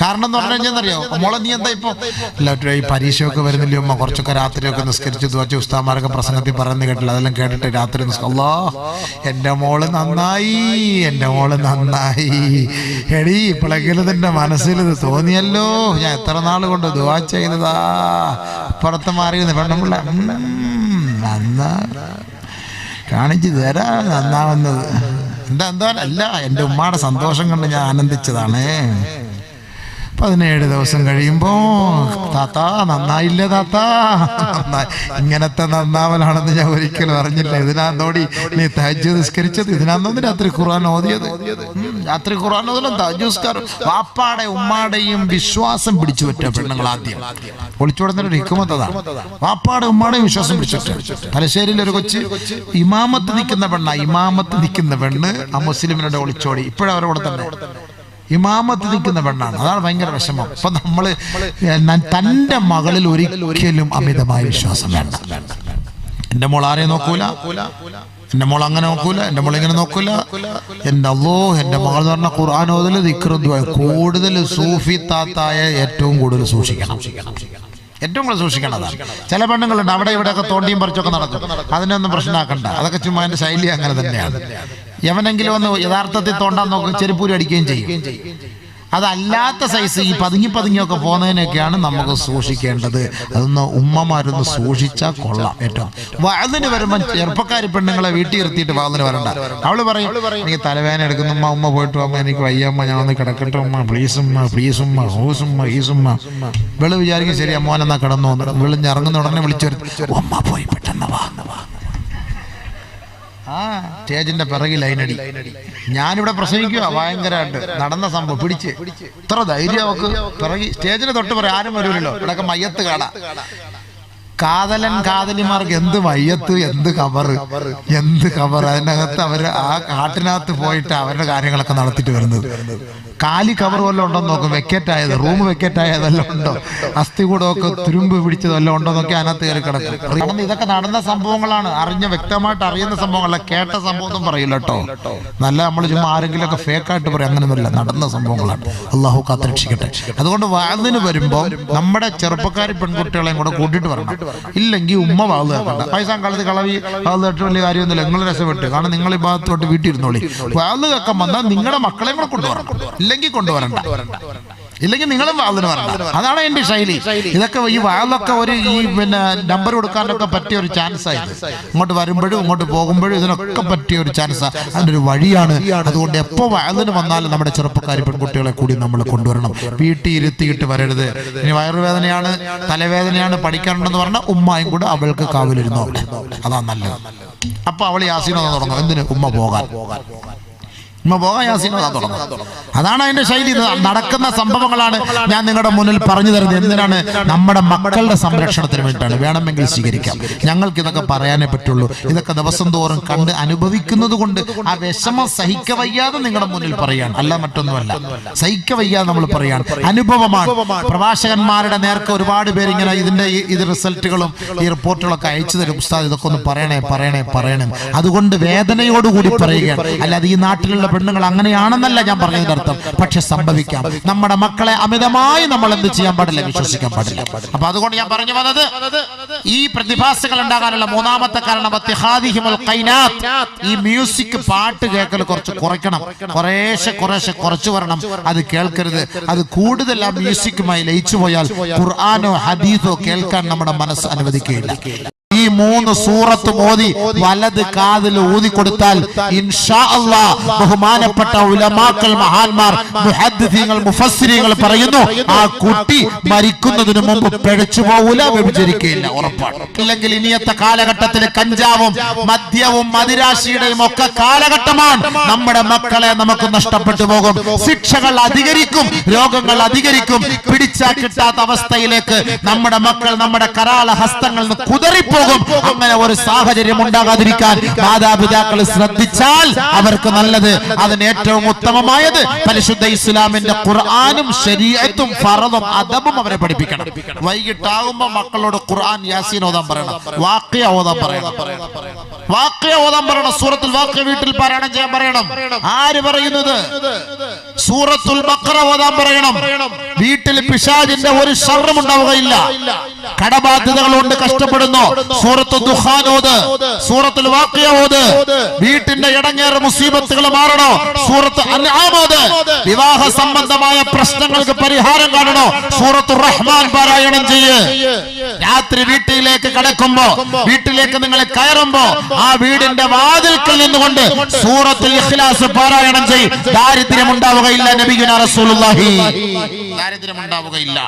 കാരണം എന്ന് പറഞ്ഞു കഴിഞ്ഞാൽ അറിയോ? മോളെ നീ എന്താ ഇപ്പൊ? എല്ലാവരും ഈ പരീക്ഷയൊക്കെ വരുന്നില്ലേ ഉമ്മ? കുറച്ചൊക്കെ രാത്രിയൊക്കെ നിസ്കരിച്ച് ദ്വച്ച ഉസ്താമാരൊക്കെ പ്രസംഗത്തിൽ പറയുന്നത് കേട്ടില്ല. അതെല്ലാം കേട്ടിട്ട് രാത്രി അല്ലാ എന്റെ മോൾ നന്നായി എന്റെ മോൾ നന്നായി. എടി ഇപ്പോഴെങ്കിലും എന്റെ മനസ്സിൽ ഇത് തോന്നിയല്ലോ. ഞാൻ എത്ര നാൾ കൊണ്ട് ദുവാ ചെയ്തതാ? പുറത്ത് മാറി പെണ്ണുമ്പിള്ള നന്നാ. കാണിച്ചു തരാ നന്നാവുന്നത് എന്താ എന്താ? അല്ല എന്റെ ഉമ്മയുടെ സന്തോഷം കൊണ്ട് ഞാൻ ആനന്ദിച്ചതാണ്. പതിനേഴ് ദിവസം കഴിയുമ്പോ താത്ത നന്നായില്ല താത്ത. ഇങ്ങനത്തെ നന്നാവലാണെന്ന് ഞാൻ ഒരിക്കലും അറിഞ്ഞില്ല. ഇതിനാന്നോടി നീ താജ് നിസ്കരിച്ചത്? ഇതിനാന്നോന്ന് രാത്രി ഖുർആൻ ഓതിയത്. രാത്രി ഖുർആൻ ഓതലും താജ് നിസ്കാരം. വാപ്പാടെ ഉമ്മാടെയും വിശ്വാസം പിടിച്ചു പറ്റുക പെണ്ണുങ്ങൾ ആദ്യം. ഒളിച്ചോടുന്നൊരു ഹിക്കുമത്തതാണ് വാപ്പാടെ ഉമ്മാടെയും വിശ്വാസം പിടിച്ചു തലശ്ശേരിയിൽ ഒരു കൊച്ച് ഇമാമത്ത് നിൽക്കുന്ന പെണ്ണ. ഇമാമത്ത് നിൽക്കുന്ന പെണ്ണ് ആ മുസ്ലിമിനോട് ഒളിച്ചോടി. ഇപ്പോഴവരോട് തന്നെ. ഇമാമത്ത് നിൽക്കുന്ന പെണ്ണാണ്. അതാണ് ഭയങ്കര വിഷമം. അപ്പൊ നമ്മൾ തന്റെ മകളിൽ ഒരിക്കലും അമിതമായ വിശ്വാസം വേണ്ട. എന്റെ മോൾ ആരെയും നോക്കൂല. എന്റെ മോൾ അങ്ങനെ നോക്കൂല. എന്റെ മോൾ ഇങ്ങനെ നോക്കൂല. എന്റെ അല്ലോ എന്റെ മകൾ എന്ന് പറഞ്ഞ ഖുർആാനോതിൽ ദിക്രദ്വായ കൂടുതൽ സൂഫി താത്തായ ഏറ്റവും കൂടുതൽ സൂക്ഷിക്കണം. ഏറ്റവും കൂടുതൽ സൂക്ഷിക്കണം അതാണ് ചില പെണ്ണുങ്ങളുണ്ട് അവിടെ ഇവിടെയൊക്കെ തോണ്ടിയും പറിച്ചൊക്കെ നടക്കും. അതിനൊന്നും പ്രശ്നമാക്കണ്ട. അതൊക്കെ ചുമ്മാ എന്റെ ശൈലി അങ്ങനെ തന്നെയാണ്. യവനെങ്കിലും ഒന്ന് യഥാർത്ഥത്തിൽ തോണ്ടാൻ നോക്കും ചെരുപ്പൂരി അടിക്കുകയും ചെയ്യും. അതല്ലാത്ത സൈസ് ഈ പതുങ്ങി പതുങ്ങിയൊക്കെ പോകുന്നതിനൊക്കെയാണ് നമുക്ക് സൂക്ഷിക്കേണ്ടത് അതൊന്ന് ഉമ്മമാരൊന്ന് സൂക്ഷിച്ചാൽ കൊള്ളാം ഏറ്റവും വാതിന് വരുമ്പോൾ ചെറുപ്പക്കാരി പെണ്ണുങ്ങളെ വീട്ടിൽ ഇരുത്തിയിട്ട് വാതിന് വരണ്ട. അവൾ പറയും എനിക്ക് തലവേദന എടുക്കുന്ന ഉമ്മ ഉമ്മ പോയിട്ട് അമ്മ എനിക്ക് വയ്യമ്മ ഞാൻ ഒന്ന് കിടക്കട്ടെ ഉമ്മ പ്ലീസ് ഉമ്മ പ്ലീസ് ഉമ്മ ഹൂസ് ഉമ്മ ഈസ് ഉമ്മ വെളു വിചാരിക്കും ശരി അമ്മോനെന്നാ കിടന്നു വന്നു. വെളിഞ്ഞിറങ്ങുന്ന ഉടനെ വിളിച്ചു വരുത്തി ഉമ്മ പോയി പെട്ടെന്ന് വാ വാ. സ്റ്റേജിന്റെ പിറകിൽ ലൈനടി. ഞാനിവിടെ പ്രസംഗിക്കുക ഭയങ്കരമായിട്ട് നടന്ന സംഭവം പിടിച്ച്. ഇത്ര ധൈര്യം അവക്ക്. പിറകി സ്റ്റേജിന് തൊട്ട് പറയാം ആരും വരൂലല്ലോ. ഇവിടെയൊക്കെ മയ്യത്ത് കാണാം. കാതലൻ കാതലിമാർക്ക് എന്ത് മയ്യത്ത് എന്ത് കവർ എന്ത് കവർ അതിനകത്ത് അവർ ആ കാട്ടിനകത്ത് പോയിട്ട് അവരുടെ കാര്യങ്ങളൊക്കെ നടത്തിട്ട് വരുന്നത്. കാലി കവർ വല്ലതും ഉണ്ടോ നോക്കും. വെക്കറ്റ് ആയത് റൂം വെക്കറ്റ് ആയതെല്ലാം ഉണ്ടോ? അസ്ഥി കൂടമൊക്കെ തുരുമ്പ് പിടിച്ചത് വല്ലതും ഉണ്ടോ എന്നൊക്കെ അതിനകത്ത് കയറി കിടക്കും. നടന്ന് ഇതൊക്കെ നടന്ന സംഭവങ്ങളാണ്. അറിഞ്ഞ വ്യക്തമായിട്ട് അറിയുന്ന സംഭവങ്ങളല്ല കേട്ട സംഭവം ഒന്നും പറയില്ല കേട്ടോ നല്ല നമ്മൾ ചുമ്മാ ആരെങ്കിലും ഒക്കെ ഫേക്കായിട്ട് പറയും. അങ്ങനെയൊന്നുമില്ല നടന്ന സംഭവങ്ങളാണ്. അള്ളാഹു കാത്തരക്ഷിക്കട്ടെ. അതുകൊണ്ട് വാതിന് വരുമ്പോൾ നമ്മുടെ ചെറുപ്പക്കാരി പെൺകുട്ടികളെയും കൂടെ കൂട്ടിയിട്ട് വരണം. ഇല്ലെങ്കിൽ ഉമ്മ വാൾ കേൾക്കണ്ട പൈസ കളത്ത് കളവി വാത് കേട്ട് വലിയ കാര്യമൊന്നുമില്ല. നിങ്ങൾ രസപ്പെട്ട് കാരണം നിങ്ങൾ ഈ ഭാഗത്തോട്ട് വീട്ടിൽ ഇരുന്നോളി. വാത് കേൾക്കാൻ വന്നാൽ നിങ്ങളുടെ മക്കളെയും കൂടെ കൊണ്ടുവരണം ഇല്ലെങ്കിൽ കൊണ്ടുവരണ്ട. ഇല്ലെങ്കിൽ നിങ്ങളും വാതിന് വരണം അതാണ് എന്റെ ശൈലി. ഇതൊക്കെ ഈ വാതിലൊക്കെ ഒരു ഈ പിന്നെ നമ്പർ കൊടുക്കാനൊക്കെ പറ്റിയ ഒരു ചാൻസ് ആയത് ഇങ്ങോട്ട് വരുമ്പോഴും ഇങ്ങോട്ട് പോകുമ്പോഴും ഇതിനൊക്കെ പറ്റിയ ഒരു ചാൻസ് അതിന്റെ ഒരു വഴിയാണ്. അതുകൊണ്ട് എപ്പോൾ വാതിന് വന്നാലും നമ്മുടെ ചെറുപ്പക്കാരി പെൺകുട്ടികളെ കൂടി നമ്മൾ കൊണ്ടുവരണം. വീട്ടിൽ ഇരുത്തിയിട്ട് വരരുത്. ഇനി വയറുവേദനയാണ് തലവേദനയാണ് പഠിക്കാനുണ്ടെന്ന് പറഞ്ഞാൽ ഉമ്മായും കൂടെ അവൾക്ക് കാവലിരുന്നു അതാ നല്ലത്. അപ്പൊ അവൾ യാസീനോ തുടങ്ങും. എന്തിന്? ഉമ്മ പോകാൻ ഉമ്മ പോകാൻ യാസീനോ തുടങ്ങും അതാണ് അതിന്റെ ശൈലി. നടക്കുന്ന സംഭവങ്ങളാണ് ഞാൻ നിങ്ങളുടെ മുന്നിൽ പറഞ്ഞു തരുന്നത്. എന്തിനാണ്? നമ്മുടെ മക്കളുടെ സംരക്ഷണത്തിന് വേണ്ടിയിട്ടാണ്. വേണമെങ്കിൽ സ്വീകരിക്കാം. ഞങ്ങൾക്ക് ഇതൊക്കെ പറയാനേ പറ്റുള്ളൂ. ഇതൊക്കെ ദിവസം തോറും കണ്ട് അനുഭവിക്കുന്നത് കൊണ്ട് ആ വിഷമം സഹിക്ക വയ്യാതെ നിങ്ങളുടെ മുന്നിൽ പറയാണ്. അല്ല മറ്റൊന്നുമല്ല. സഹിക്ക വയ്യാതെ നമ്മൾ പറയാണ്. അനുഭവമാണ്. പ്രഭാഷകന്മാരുടെ നേർക്ക് ഒരുപാട് പേര് ഇങ്ങനെ ഇതിന്റെ ഇത് റിസൾട്ടുകളും ഈ റിപ്പോർട്ടുകളൊക്കെ അയച്ചു തരും. ഉസ്താദ് ഇതൊക്കെ ഒന്ന് പറയണേ പറയണേ പറയണേ. അതുകൊണ്ട് വേദനയോടുകൂടി പറയുകയാണ്. അല്ലാതെ ഈ നാട്ടിലുള്ള പെണ്ണുങ്ങൾ അങ്ങനെയാണെന്നല്ല ഞാൻ പറഞ്ഞതിന്റെ അർത്ഥം. പക്ഷെ സംഭവിക്കാം. നമ്മുടെ മക്കളെ അമിതമായി നമ്മൾ എന്ത് ചെയ്യാൻ പാടില്ല? വിശ്വസിക്കാൻ പാടില്ല. അപ്പൊ അതുകൊണ്ട് ഞാൻ പറഞ്ഞു വന്നത് ഈ പ്രതിഭാസങ്ങൾ ഉണ്ടാകാനുള്ള മൂന്നാമത്തെ കാരണം. ഈ മ്യൂസിക് പാട്ട് കേൾക്കൽ കുറച്ച് കുറയ്ക്കണം. കുറേശ്ശെ കുറേശ്ശെ കുറച്ചു വരണം. അത് കേൾക്കരുത്. അത് കൂടുതൽ ആ മ്യൂസിക്കുമായി ലയിച്ചു പോയാൽ ഖുർആാനോ ഹദീസോ കേൾക്കാൻ നമ്മുടെ മനസ്സ് അനുവദിക്കുകയില്ല. ഈ മൂന്ന് സൂറത്ത് മോദി വലത് കാതിൽ ഊതി കൊടുത്താൽ ഇൻഷാ അള്ളാ ബഹുമാനപ്പെട്ട ഉലമാക്കൾ മഹാന്മാർ മുഫസ്സിരീങ്ങൾ പറയുന്നു ആ കുട്ടി മരിക്കുന്നതിന് മുമ്പ് പിഴച്ചു പോകൂല വ്യഭിചരിക്കുകയില്ല ഉറപ്പാണ്. ഇല്ലെങ്കിൽ ഇനിയത്തെ കാലഘട്ടത്തിൽ കഞ്ചാവും മദ്യവും മദിരാശിയുടെയും ഒക്കെ കാലഘട്ടമാണ്. നമ്മുടെ മക്കളെ നമുക്ക് നഷ്ടപ്പെട്ടു പോകും. ശിക്ഷകൾ അധികരിക്കും രോഗങ്ങൾ അധികരിക്കും. പിടിച്ചാൽ കിട്ടാത്ത അവസ്ഥയിലേക്ക് നമ്മുടെ മക്കൾ നമ്മുടെ കരാള ഹസ്തങ്ങളിൽ നിന്ന് കുതറിപ്പോകും. മാറിപ്പോകും അങ്ങനെ ഒരു സാഹചര്യം ഉണ്ടാകാതിരിക്കാൻ മാതാപിതാക്കൾ ശ്രദ്ധിച്ചാൽ അവർക്ക് നല്ലത്. അതിന് ഏറ്റവും ഉത്തമമായത് പരിശുദ്ധ ഇസ്ലാമിന്റെ ഖുർആാനും ശരീരത്തും ഫറതും അദബും അവരെ പഠിപ്പിക്കണം. വൈകിട്ടാകുമ്പോ മക്കളോട് ഖുർആൻ യാസീൻ ഓതാൻ പറയണം. വാക്യ ഓതാൻ പറയണം. വാക്യ ഓതാൻ പറയണം. സൂറത്തിൽ വാക്യ വീട്ടിൽ പാരായണം ചെയ്യാൻ പറയണം. ആര് പറയുന്നത്? സൂറത്തുൽ ബക്കറ ഓതാൻ പറയണം. വീട്ടിൽ പിശാജിന്റെ ഒരു ശർമ്മം ഉണ്ടാവുകയില്ല കടബാധ്യതകൾ കൊണ്ട് കഷ്ടപ്പെടുന്നു. സൂറത്ത് ദുഹാനോത് സൂറത്തുൽ വാക്യോത് വീട്ടിന്റെ ഇടങ്ങേറെ മുസീബത്തുകൾ മാറണോ? സൂറത്ത് അൻആമോത് വിവാഹ സംബന്ധമായ പ്രശ്നങ്ങൾക്ക് പരിഹാരം കാണണോ? സൂറത്ത് റഹ്മാൻ പാരായണം ചെയ്യ്. രാത്രി വീട്ടിലേക്ക് കടക്കുമ്പോ വീട്ടിലേക്ക് നിങ്ങൾ കയറുമ്പോ ആ വീടിന്റെ വാതിൽക്കൽ നിന്നുകൊണ്ട് സൂറത്തുൽ ഇഖ്ലാസ് പാരായണം ചെയ്യും. ദാരിദ്ര്യം ഉണ്ടാവുകയില്ല നബിഗുന റസൂലുള്ളാഹി. ദാരിദ്ര്യം ഉണ്ടാവുകയില്ല.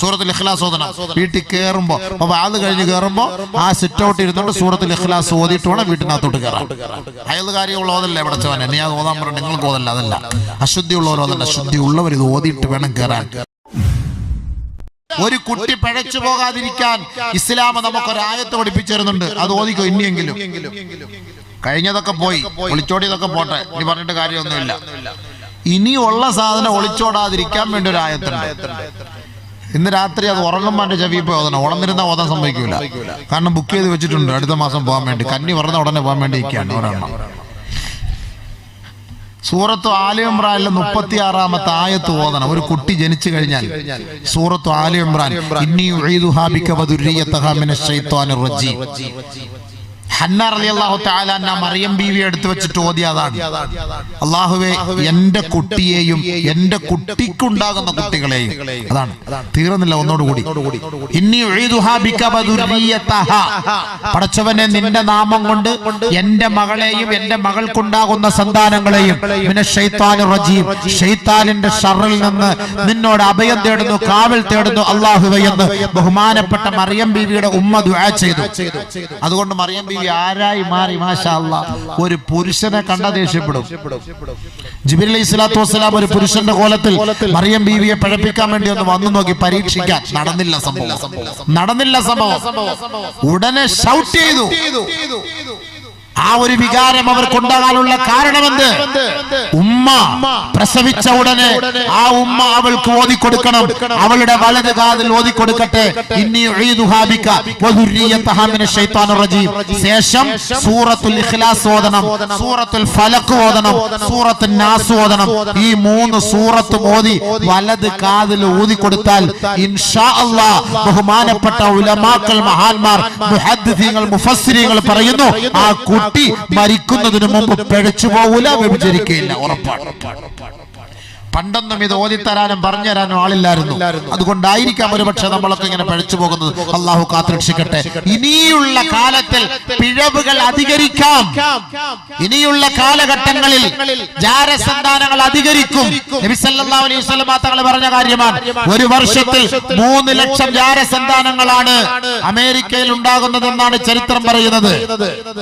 സൂറത്തുൽ ഇഖ്ലാസ് ഓതണം. വീട്ടിൽ കയറുമ്പോ അപ്പൊ വാത് കഴിഞ്ഞ് കയറുമ്പോ ആ സിറ്റ് ഔട്ട് ഇരുന്നുകൊണ്ട് സൂറത്തുൽ ഇഖ്ലാസ് ഓതിട്ട് വേണം വീട്ടിനകത്തോട്ട് കയറാം അയാൾ കാര്യമുള്ള ഓതല്ലേ ഇവിടെ ചോനെ നീ അത് ഓതാൻ പറഞ്ഞു നിങ്ങൾക്ക് ഓതല്ല അതല്ല. അശുദ്ധി ഉള്ളവർ ഓതല്ല ശുദ്ധി ഉള്ളവർ ഇത് ഓതിയിട്ട് വേണം കയറാൻ. ഒരു കുട്ടി പഴച്ചു പോകാതിരിക്കാൻ ഇസ്ലാം നമുക്കൊരു ആയത്ത് പഠിപ്പിച്ചു അത് ഓദിക്കോ ഇനിയെങ്കിലും. കഴിഞ്ഞതൊക്കെ പോയി. ഒളിച്ചോടിയതൊക്കെ പോട്ടെ. ഇനി പറഞ്ഞിട്ട് കാര്യമൊന്നുമില്ല. ഇനിയുള്ള സാധനം ഒളിച്ചോടാതിരിക്കാൻ വേണ്ടി ഒരു ആയത്തുണ്ട്. ഇന്ന് രാത്രി അത് ഉറങ്ങുമ്പോൾ എന്റെ ചെവി പോയി ഓതണം. ഉണർന്നിരുന്ന ഓതാൻ സംഭവിക്കില്ല കാരണം ബുക്ക് ചെയ്ത് വെച്ചിട്ടുണ്ട്. അടുത്ത മാസം പോകാൻ വേണ്ടി. കന്നി പറഞ്ഞ ഉടനെ പോകാൻ വേണ്ടി ഇരിക്കുകയാണ്. ഒരെണ്ണം സൂറത്ത് ആലി ഇമ്രാനിലെ മുപ്പത്തി ആറാമത്തെ ആയത്ത് ഓതണം. ഒരു കുട്ടി ജനിച്ചു കഴിഞ്ഞാൽ. സൂറത്തു ആലി ഹന്ന തആല മറിയം ബീവി എടുത്തു വെച്ചിട്ട് ഓതിയതാണ് അള്ളാഹുവേ എന്റെ കുട്ടിയെയും എന്റെ കുട്ടിക്കുണ്ടാകുന്ന കുട്ടികളെയും. അതാണ്. തീർന്നില്ല ഒന്നോടുകൂടി. വദുർരിയതഹാ. പടച്ചവനെ നിന്റെ നാമം കൊണ്ട് എന്റെ മകളെയും എന്റെ മകൾക്കുണ്ടാകുന്ന സന്താനങ്ങളെയും പിന്നെ റജീം. ഷെയ്ത്താലിന്റെ ഷറിൽ നിന്ന് നിന്നോട് അഭയം തേടുന്നു കാവൽ തേടുന്നു അള്ളാഹുവെ എന്ന് ബഹുമാനപ്പെട്ട മറിയം ബീവിയുടെ ഉമ്മ ദുആ ചെയ്തു. അതുകൊണ്ട് മറിയം ബീവി ആരായി മാറി? മാഷാ അല്ലാ ഒരു പുരുഷനെ കണ്ട ദേഷ്യപ്പെടും. ജിബിർ അലൈഹി സ്വലാത്തു വസ്സലാം ഒരു പുരുഷന്റെ കോലത്തിൽ മറിയം ബീവിയെ പഴപ്പിക്കാൻ വേണ്ടി ഒന്ന് വന്നു നോക്കി പരീക്ഷിക്കാൻ. നടന്നില്ല സംഭവം. നടന്നില്ല സംഭവം. ഉടനെ ഷൗട്ട് ചെയ്തു. ആ ഒരു വികാരം അവർക്കുണ്ടാകാനുള്ള കാരണമെന്ത്? ഉമ്മ പ്രസവിച്ച ഉടനെ ആ ഉമ്മ അവൾക്ക് ഓതിക്കൊടുക്കണം. അവളുടെ വലത് കാതിൽ ഓതിക്കൊടുക്കട്ടെ. റജീം. ശേഷം സൂറത്തുൽ ഇഖ്ലാസ് ഓതണം. സൂറത്തുൽ ഫലക്ക് ഓതണം. സൂറത്തുൽ നാസ് ഓതണം. ഈ മൂന്ന് സൂറത്തും ഓതി വലത് കാതിൽ ഊതിക്കൊടുത്താൽ ഇൻഷാ അല്ലാഹ് ബഹുമാനപ്പെട്ട ഉലമാക്കൾ മഹാന്മാർ മുഹദ്ദിസീങ്ങൾ മുഫസ്സിരികൾ പറയുന്നു ആ കുട്ടി മരിക്കുന്നതിന് മുമ്പ് പിഴച്ചു പോകൂല വ്യഭിചരിക്കുകയില്ല ഉറപ്പാണ്. പണ്ടൊന്നും ഇത് ഓതിത്തരാനും പറഞ്ഞു തരാനും ആളില്ലായിരുന്നു. അതുകൊണ്ടായിരിക്കാം ഒരുപക്ഷെ നമ്മളൊക്കെ ഇങ്ങനെ പഴിച്ചു പോകുന്നത്. അള്ളാഹു കാത്തിരക്ഷിക്കട്ടെ. ഇനിയുള്ള കാലത്തിൽ പിഴവുകൾ അധികരിക്കാം. ഇനിയുള്ള കാലഘട്ടങ്ങളിൽ ജാരസന്താനങ്ങൾ അധികരിക്കും. തങ്ങൾ പറഞ്ഞ കാര്യമാണ്. ഒരു വർഷത്തിൽ മൂന്ന് ലക്ഷം ജാരസന്താനങ്ങളാണ് അമേരിക്കയിൽ ഉണ്ടാകുന്നതെന്നാണ് ചരിത്രം പറയുന്നത്.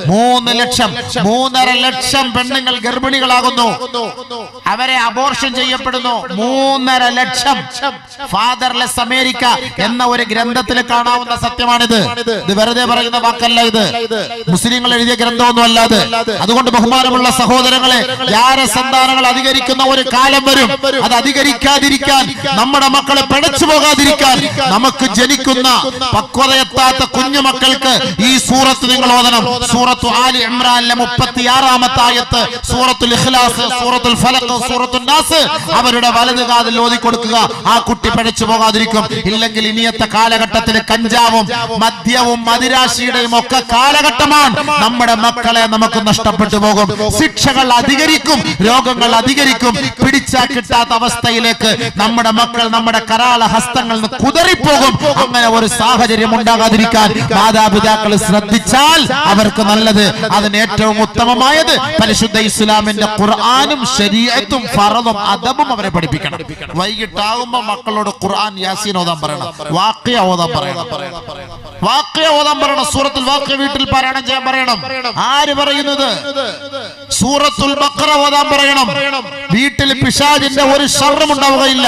മൂന്ന് ലക്ഷം മൂന്നര ലക്ഷം പെണ്ണുങ്ങൾ ഗർഭിണികളാകുന്നു. അവരെ അബോർഷൻ ചെയ്യപ്പെടുന്നു മൂന്നര ലക്ഷം. ഫാദർലെസ് അമേരിക്ക എന്ന ഒരു ഗ്രന്ഥത്തിൽ കാണാവുന്ന സത്യമാണിത്. ഇത് വെറുതെ പറയുന്ന വാക്കല്ല ഇത്. മുസ്ലിങ്ങൾ എഴുതിയ ഗ്രന്ഥമൊന്നും അല്ലാതെ അതുകൊണ്ട് ബഹുമാനമുള്ള സഹോദരങ്ങളെ യാര സന്താനങ്ങൾ അധികരിക്കുന്ന ഒരു കാലം വരും. അത് അധികരിക്കാതിരിക്കാൻ നമ്മുടെ മക്കളെ പിടച്ചു പോകാതിരിക്കാൻ നമുക്ക് ജനിക്കുന്ന പക്വതയെത്താത്ത കുഞ്ഞു മക്കൾക്ക് ഈ സൂറത്ത് നിങ്ങൾ ഓതണം. സൂറത്തു ആലി ഇമ്രാനിലെ മുപ്പത്തിയാറാമത്തെ ആയത്ത് സൂറത്തുൽ ഇഖ്ലാസ് സൂറത്തുൽ ഫലഖ് സൂറത്തുൽ നാസ്. അവരുടെ വലത് കാതിൽ ഓതി കൊടുക്കുക. ആ കുട്ടി പിഴച്ചു പോകാതിരിക്കും. ഇല്ലെങ്കിൽ ഇനിയത്തെ കാലഘട്ടത്തിൽ കഞ്ചാവും മദ്യവും മതിരാശിയുടെയും ഒക്കെ കാലഘട്ടമാണ്. നമ്മുടെ മക്കളെ നമുക്ക് നഷ്ടപ്പെട്ടു പോകും. ശിക്ഷകൾ അധികരിക്കും രോഗങ്ങൾ അധികരിക്കും. പിടിച്ചാ കിട്ടാത്ത അവസ്ഥയിലേക്ക് നമ്മുടെ മക്കൾ നമ്മുടെ കരാള ഹസ്തങ്ങളിൽ നിന്ന് കുതറിപ്പോകും. അങ്ങനെ ഒരു സാഹചര്യം ഉണ്ടാകാതിരിക്കാൻ മാതാപിതാക്കൾ ശ്രദ്ധിച്ചാൽ അവർക്ക് നല്ലത്. അതിന് ഏറ്റവും ഉത്തമമായത് പരിശുദ്ധ ഇസ്ലാമിന്റെ ഖുർആാനും ശരീഅത്തും ഫറതും അദബും അദബും അവരെ പഠിപ്പിക്കണം. വൈകിട്ടാകുമ്പോ മക്കളോട് ഖുർആൻ യാസീൻ ഓതാൻ പറയണം. വാക്യ ഓതാൻ പറയണം. വാക്യ ഓതാൻ പറയണം. സൂറത്തുൽ വാക്യ വീട്ടിൽ പാരായണം ചെയ്യാൻ പറയണം. ആര് പറയുന്നത്? സൂറത്തുൽ ബഖറ ഓതാൻ പറയണം. വീട്ടിൽ പിശാജിന്റെ ഒരു ശർണം ഉണ്ടാവുകയില്ല.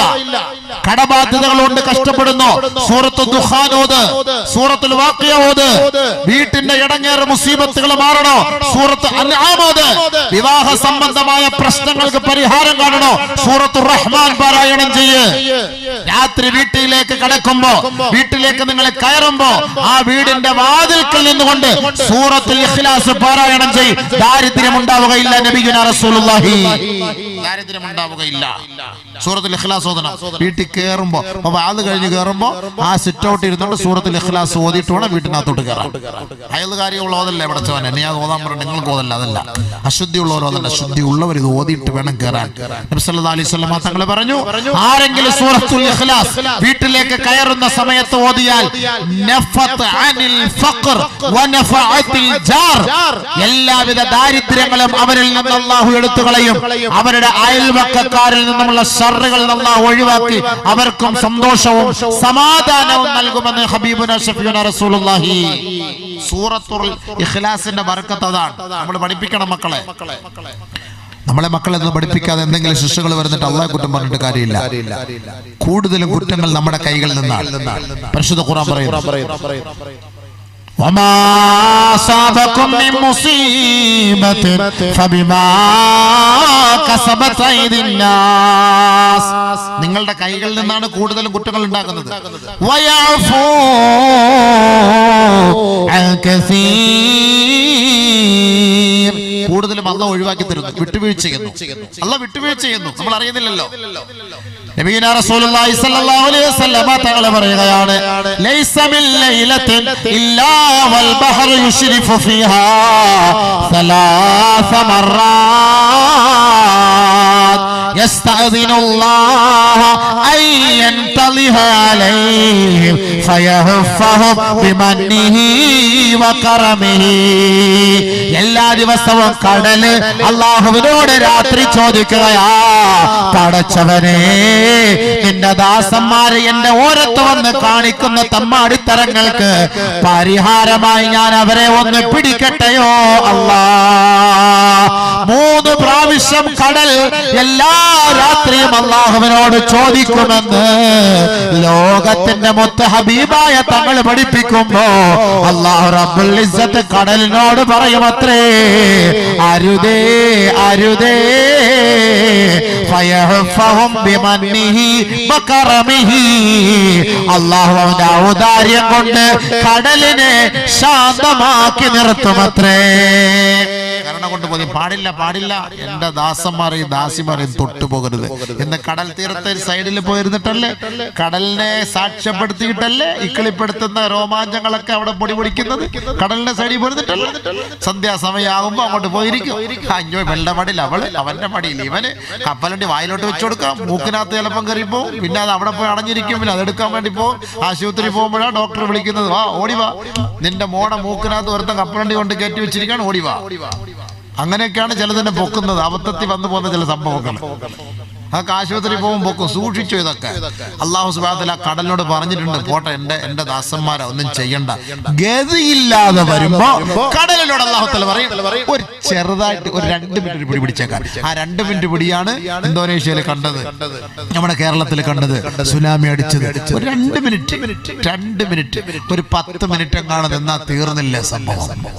കടബാധ്യതകൾ കൊണ്ട് കഷ്ടപ്പെടുന്നു. സൂറത്ത് ഓത്. സൂറത്തുൽ വാക്യ ഓത്. വീട്ടിന്റെ ഇടങ്ങേറെ മുസീബത്തുകൾ മാറണോ? സൂറത്ത് അൻആമോത് വിവാഹ സംബന്ധമായ പ്രശ്നങ്ങൾക്ക് പരിഹാരം കാണണോ? സൂറത്ത് റഹ്മാൻ പാരായണം ചെയ്യ്. രാത്രി വീട്ടിലേക്ക് കടക്കുമ്പോ വീട്ടിലേക്ക് നിങ്ങൾ കയറുമ്പോ ആ വീടിന്റെ വാതിൽക്കൽ നിന്നുകൊണ്ട് സൂറത്തുൽ ഇഖ്ലാസ് പാരായണം ചെയ്യ്. ദാരിദ്ര്യം ഉണ്ടാവുകയില്ല നബിഗുന റസൂലുള്ളാഹി. ദാരിദ്ര്യം ഉണ്ടാവുകയില്ല സൂറത്തുൽ ഇഖ്ലാസ് ഓതണം. വീട്ടിൽ കയറുമ്പോൾ അപ്പൊ അത് കഴിഞ്ഞ് കയറുമ്പോ ആ സിറ്റ് ഔട്ട് ഇരുന്നോണ്ട് സൂറത്തിൽ ഇഖ്ലാസ് ഓതിയിട്ട് വേണം വീട്ടിനകത്തോട്ട് കയറാം അയാൾ കാര്യമുള്ള ഓതല്ലേ ഇവിടെ ചോന എന്നെ അത് ഓതാൻ പറഞ്ഞു നിങ്ങൾക്ക് ഓതല്ല അതല്ല. അശുദ്ധി ഉള്ളവർ ഓതല്ല ശുദ്ധി ഉള്ളവർ ഇത് ഓതിയിട്ട് വേണം കയറാൻ അലൈഹി തങ്ങൾ പറഞ്ഞു ആരെങ്കിലും സൂറത്തുൽ ഇഖ്ലാസ് വീട്ടിലേക്ക് കയറുന്ന സമയത്ത് ഓതിയാൽ അനിൽ ഫഖർ വനഫഅത്തിൽ ജാർ. എല്ലാവിധ ദാരിദ്ര്യങ്ങളും അവരിൽ നിന്ന് അല്ലാഹു എടുത്തു കളയും അവരുടെ അയൽവക്കക്കാരിൽ നിന്നുമുള്ള ഷർറുകൾ അള്ളാഹു ഒഴിവാക്കി അവർക്കും സന്തോഷവും സമാധാനവും നൽകുമെന്ന് ഹബീബുന ഷഫീന റസൂലുള്ളാഹി. സൂറത്തുൽ ഇഖ്ലാസിന്റെ ബർക്കത്ത് അതാണ് നമ്മൾ പഠിപ്പിക്കണം മക്കളെ. നമ്മളെ മക്കളെ ഒന്നും പഠിപ്പിക്കാതെ എന്തെങ്കിലും ശിക്ഷകൾ വരുന്നിട്ട് അള്ളാഹ് കുറ്റം പറഞ്ഞിട്ട് കാര്യമില്ല. കൂടുതലും കുറ്റങ്ങൾ നമ്മുടെ കൈകളിൽ നിന്നാണ്. പരിശുദ്ധ ഖുറാൻ പറയുന്നു. وما أصابكم من مصيبة فبما كسبت أيدي الناس നിങ്ങളുടെ കൈകളിൽ നിന്നാണ് കൂടുതലും കുറ്റങ്ങൾ ഉണ്ടാക്കുന്നത് വയഫൂ عن كثير. കൂടുതലും അല്ല ഒഴിവാക്കി തരുന്നു വിട്ടുവീഴ്ച ചെയ്യുന്നു അല്ല വിട്ടുവീഴ്ച ചെയ്യുന്നു നമ്മൾ അറിയുന്നില്ലല്ലോ നബീന റസൂലുള്ളാഹി സ്വല്ലല്ലാഹു അലൈഹി വസല്ലമ തങ്ങൾ പറയുകയാണ് ലൈസ മിൻ ലൈലത്തിൻ ഇല്ലാ വൽ ബഹറു യുശ്രിഫു ഫീഹാ ثلاث مرات يستأذن الله أن ينتظر عليهم فيهفهم بمنه وكرمه എല്ലാ ദിവസവും കടല് അള്ളാഹുവിനോട് രാത്രി ചോദിക്കുകയാ പടച്ചവനെ നിന്റെ ദാസന്മാരെ എന്റെ ഓരത്ത് വന്ന് കാണിക്കുന്ന തമ്മാടിത്തരങ്ങൾക്ക് പരിഹാരമായി ഞാൻ അവരെ ഒന്ന് പിടിക്കട്ടെയോ അല്ലാ മൂന്ന് പ്രാവശ്യം കടൽ എല്ലാ രാത്രിയും അള്ളാഹുവിനോട് ചോദിക്കുമെന്ന് ലോകത്തിന്റെ മൊത്ത ഹബീബായ തങ്ങൾ പഠിപ്പിക്കുമ്പോ അള്ളാഹു റബ്ബുൽ ഇസ്സത്ത് കടലിനോട് പറയുമത്രേ അരുതേ അരുതേ അള്ളാഹു ഔദാര്യം കൊണ്ട് കടലിനെ ശാന്തമാക്കി നിർത്തുമത്രേ. കരുണ കൊണ്ട് പോയി പാടില്ല പാടില്ല. എന്റെ ദാസന്മാരെയും ദാസിമാരെയും തൊട്ടു പോകരുത്. എന്ന് കടൽ തീരത്തെ സൈഡിൽ പോയിരുന്നിട്ടല്ലേ? കടലിനെ സാക്ഷ്യപ്പെടുത്തിയിട്ടല്ലേ ഇക്കിളിപ്പെടുത്തുന്ന രോമാഞ്ചങ്ങളൊക്കെ അവിടെ പൊടി പൊടിക്കുന്നത്? കടലിന്റെ സൈഡിൽ പോയിരുന്നിട്ടല്ലേ? സന്ധ്യാസമയമാകുമ്പോ അങ്ങോട്ട് പോയിരിക്കും. അഞ്ഞോ വെള്ള മടിയിൽ അവൾ അവന്റെ മടിയിൽ ഇവന്. കപ്പലണ്ടി വായിലോട്ട് വെച്ചു കൊടുക്കാം. മൂക്കിനകത്ത് ചിലപ്പം കയറിപ്പോ പിന്നെ അത് അവിടെ പോയി അടഞ്ഞിരിക്കും. പിന്നെ അതെടുക്കാൻ വേണ്ടി പോകും ആശുപത്രി പോകുമ്പോഴാണ് ഡോക്ടർ വിളിക്കുന്നത്. വാ ഓടിവാ നിന്റെ മോടെ മൂക്കിനകത്ത് ഒരുത്തം കപ്പലണ്ടി കൊണ്ട് കയറ്റി വെച്ചിരിക്കാണ് ഓടി വാ. അങ്ങനെയൊക്കെയാണ് ചിലതിനെ പൊക്കുന്നത്. അബദ്ധത്തിൽ വന്നു പോകുന്ന ചില സംഭവങ്ങൾ. അതൊക്കെ ആശുപത്രി പോകുമ്പോൾ പൊക്കും. സൂക്ഷിച്ചു ഇതൊക്കെ. അള്ളാഹു സുബാദല കടലിനോട് പറഞ്ഞിട്ടുണ്ട്. പോട്ടെ എന്റെ എന്റെ ദാസന്മാരെ ഒന്നും ചെയ്യണ്ട. ഗതിയില്ലാതെ വരുമ്പോ കടലിനോട് അള്ളാഹുത്തല പറയും ഒരു ചെറുതായിട്ട് ഒരു രണ്ട് മിനിറ്റ് പിടി പിടിച്ചേക്കാം ആ രണ്ട് മിനിറ്റ് പിടിയാണ് ഇന്തോനേഷ്യയിൽ കണ്ടത്. നമ്മുടെ കേരളത്തിൽ കണ്ടത്. സുനാമി അടിച്ചത്. ഒരു രണ്ട് മിനിറ്റ് രണ്ട് മിനിറ്റ് ഒരു പത്ത് മിനിറ്റ് എങ്ങാണ് നിന്നാ തീർന്നില്ല സംഭവം?